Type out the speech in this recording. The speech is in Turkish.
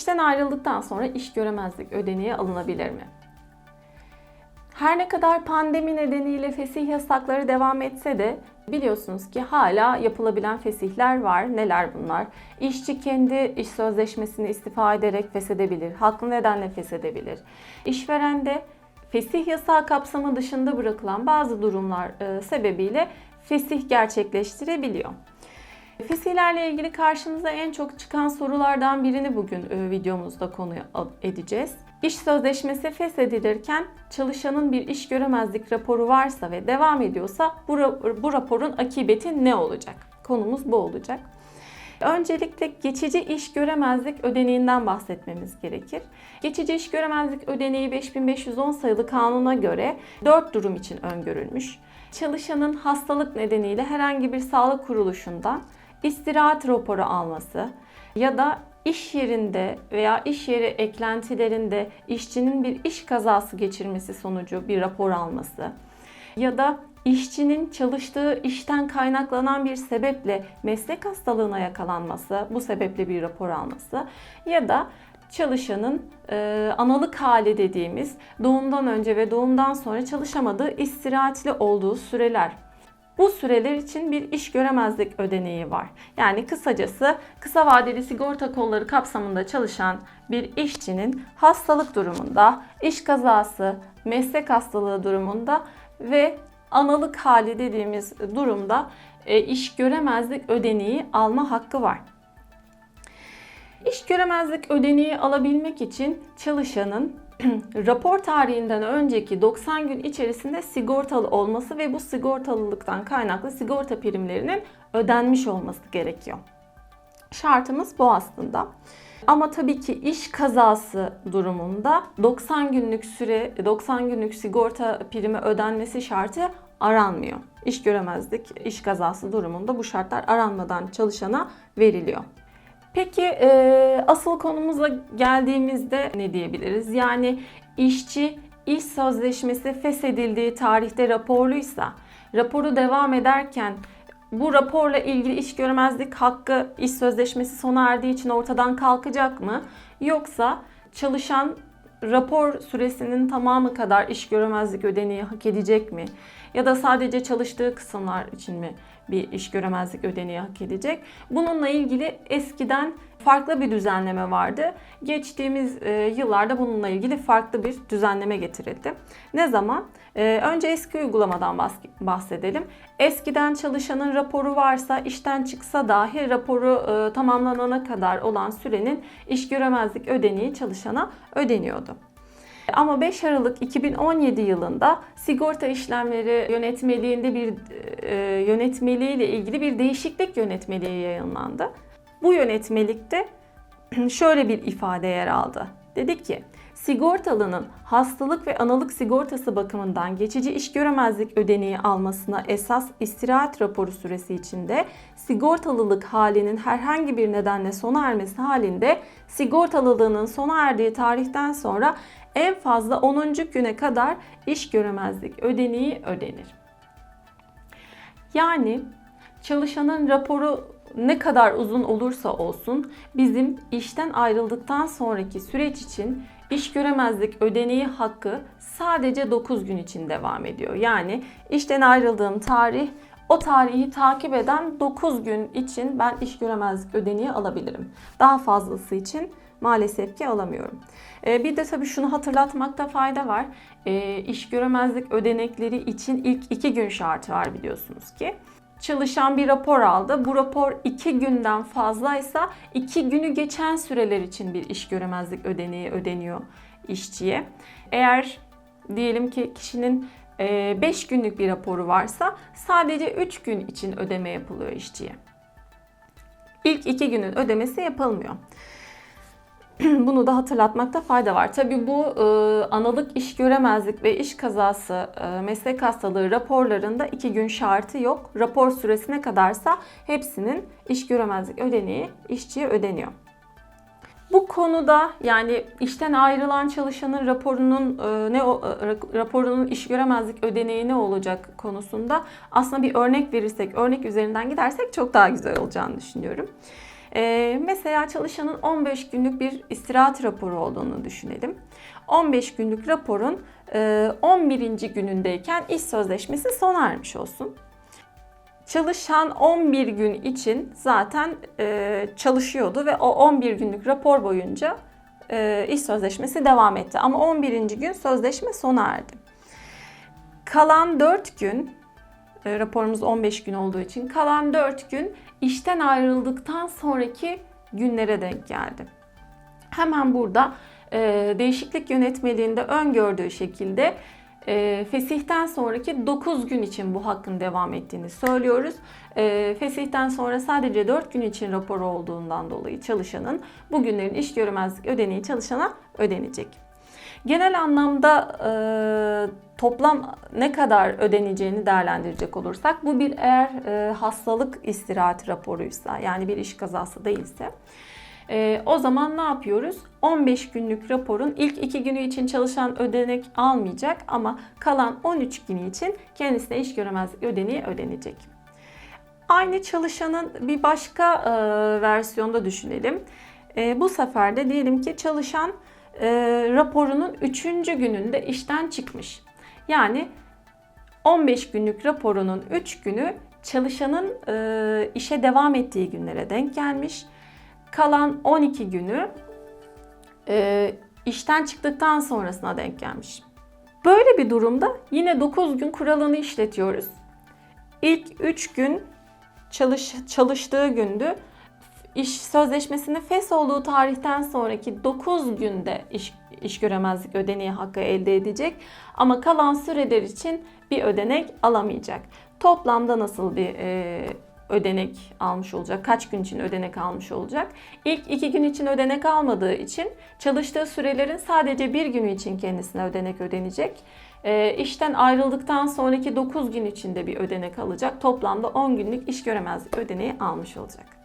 İşten ayrıldıktan sonra iş göremezlik ödeneği alınabilir mi? Her ne kadar pandemi nedeniyle fesih yasakları devam etse de biliyorsunuz ki hala yapılabilen fesihler var. Neler bunlar? İşçi kendi iş sözleşmesini istifa ederek feshedebilir. Haklı nedenle feshedebilir. İşveren de fesih yasağı kapsamı dışında bırakılan bazı durumlar e, sebebiyle fesih gerçekleştirebiliyor. Fesihlerle ilgili karşımıza en çok çıkan sorulardan birini bugün e, videomuzda konu edeceğiz. İş sözleşmesi feshedilirken çalışanın bir iş göremezlik raporu varsa ve devam ediyorsa bu, bu raporun akıbeti ne olacak? Konumuz bu olacak. Öncelikle geçici iş göremezlik ödeneğinden bahsetmemiz gerekir. Geçici iş göremezlik ödeneği 5510 sayılı kanuna göre 4 durum için öngörülmüş. Çalışanın hastalık nedeniyle herhangi bir sağlık kuruluşundan istirahat raporu alması ya da iş yerinde veya iş yeri eklentilerinde işçinin bir iş kazası geçirmesi sonucu bir rapor alması ya da işçinin çalıştığı işten kaynaklanan bir sebeple meslek hastalığına yakalanması, bu sebeple bir rapor alması ya da çalışanın e, analık hali dediğimiz doğumdan önce ve doğumdan sonra çalışamadığı istirahatli olduğu süreler bu süreler için bir iş göremezlik ödeneği var. Yani kısacası kısa vadeli sigorta kolları kapsamında çalışan bir işçinin hastalık durumunda, iş kazası, meslek hastalığı durumunda ve analık hali dediğimiz durumda e, iş göremezlik ödeneği alma hakkı var. İş göremezlik ödeneği alabilmek için çalışanın rapor tarihinden önceki 90 gün içerisinde sigortalı olması ve bu sigortalılıktan kaynaklı sigorta primlerinin ödenmiş olması gerekiyor. Şartımız bu aslında. Ama tabii ki iş kazası durumunda 90 günlük süre, 90 günlük sigorta primi ödenmesi şartı aranmıyor. İş göremezlik, iş kazası durumunda bu şartlar aranmadan çalışana veriliyor. Peki e, asıl konumuza geldiğimizde ne diyebiliriz? Yani işçi iş sözleşmesi feshedildiği tarihte raporluysa, raporu devam ederken bu raporla ilgili iş görmezlik hakkı iş sözleşmesi sona erdiği için ortadan kalkacak mı? Yoksa çalışan rapor süresinin tamamı kadar iş göremezlik ödeneği hak edecek mi? Ya da sadece çalıştığı kısımlar için mi bir iş göremezlik ödeneği hak edecek? Bununla ilgili eskiden farklı bir düzenleme vardı. Geçtiğimiz e, yıllarda bununla ilgili farklı bir düzenleme getirildi. Ne zaman? E, önce eski uygulamadan bahsedelim. Eskiden çalışanın raporu varsa işten çıksa dahi raporu e, tamamlanana kadar olan sürenin iş göremezlik ödeneği çalışana ödeniyordu. Ama 5 Aralık 2017 yılında sigorta işlemleri yönetmeliğinde bir e, yönetmeliği ile ilgili bir değişiklik yönetmeliği yayınlandı. Bu yönetmelikte şöyle bir ifade yer aldı. Dedi ki, sigortalının hastalık ve analık sigortası bakımından geçici iş göremezlik ödeneği almasına esas istirahat raporu süresi içinde sigortalılık halinin herhangi bir nedenle sona ermesi halinde sigortalılığının sona erdiği tarihten sonra en fazla 10. güne kadar iş göremezlik ödeneği ödenir. Yani çalışanın raporu ne kadar uzun olursa olsun bizim işten ayrıldıktan sonraki süreç için iş göremezlik ödeneği hakkı sadece 9 gün için devam ediyor. Yani işten ayrıldığım tarih o tarihi takip eden 9 gün için ben iş göremezlik ödeneği alabilirim. Daha fazlası için maalesef ki alamıyorum. Ee, bir de tabii şunu hatırlatmakta fayda var. Ee, iş göremezlik ödenekleri için ilk 2 gün şartı var biliyorsunuz ki çalışan bir rapor aldı. Bu rapor 2 günden fazlaysa 2 günü geçen süreler için bir iş göremezlik ödeneği ödeniyor işçiye. Eğer diyelim ki kişinin 5 günlük bir raporu varsa sadece 3 gün için ödeme yapılıyor işçiye. İlk 2 günün ödemesi yapılmıyor. Bunu da hatırlatmakta fayda var. Tabii bu e, analık iş göremezlik ve iş kazası e, meslek hastalığı raporlarında iki gün şartı yok. Rapor süresine kadarsa hepsinin iş göremezlik ödeneği işçiye ödeniyor. Bu konuda yani işten ayrılan çalışanın raporunun e, ne e, raporunun iş göremezlik ödeneği ne olacak konusunda aslında bir örnek verirsek, örnek üzerinden gidersek çok daha güzel olacağını düşünüyorum. Ee, mesela çalışanın 15 günlük bir istirahat raporu olduğunu düşünelim. 15 günlük raporun e, 11. günündeyken iş sözleşmesi sona ermiş olsun. Çalışan 11 gün için zaten e, çalışıyordu ve o 11 günlük rapor boyunca e, iş sözleşmesi devam etti. Ama 11. gün sözleşme sona erdi. Kalan 4 gün, e, raporumuz 15 gün olduğu için kalan 4 gün işten ayrıldıktan sonraki günlere denk geldi. Hemen burada e, değişiklik yönetmeliğinde öngördüğü şekilde e, fesihten sonraki 9 gün için bu hakkın devam ettiğini söylüyoruz. E, fesihten sonra sadece 4 gün için rapor olduğundan dolayı çalışanın bu günlerin iş göremezlik ödeneği çalışana ödenecek. Genel anlamda e, toplam ne kadar ödeneceğini değerlendirecek olursak bu bir eğer e, hastalık istirahat raporuysa yani bir iş kazası değilse e, o zaman ne yapıyoruz? 15 günlük raporun ilk 2 günü için çalışan ödenek almayacak ama kalan 13 günü için kendisine iş göremezlik ödeneği ödenecek. Aynı çalışanın bir başka e, versiyonda düşünelim. E, bu sefer de diyelim ki çalışan e, raporunun 3. gününde işten çıkmış. Yani 15 günlük raporunun 3 günü çalışanın e, işe devam ettiği günlere denk gelmiş. Kalan 12 günü e, işten çıktıktan sonrasına denk gelmiş. Böyle bir durumda yine 9 gün kuralını işletiyoruz. İlk 3 gün çalış, çalıştığı gündü. İş sözleşmesinin fes olduğu tarihten sonraki 9 günde iş, iş göremezlik ödeneği hakkı elde edecek. Ama kalan süreler için bir ödenek alamayacak. Toplamda nasıl bir e, ödenek almış olacak? Kaç gün için ödenek almış olacak? İlk 2 gün için ödenek almadığı için çalıştığı sürelerin sadece bir günü için kendisine ödenek ödenecek. E, işten ayrıldıktan sonraki 9 gün içinde bir ödenek alacak. Toplamda 10 günlük iş göremezlik ödeneği almış olacak.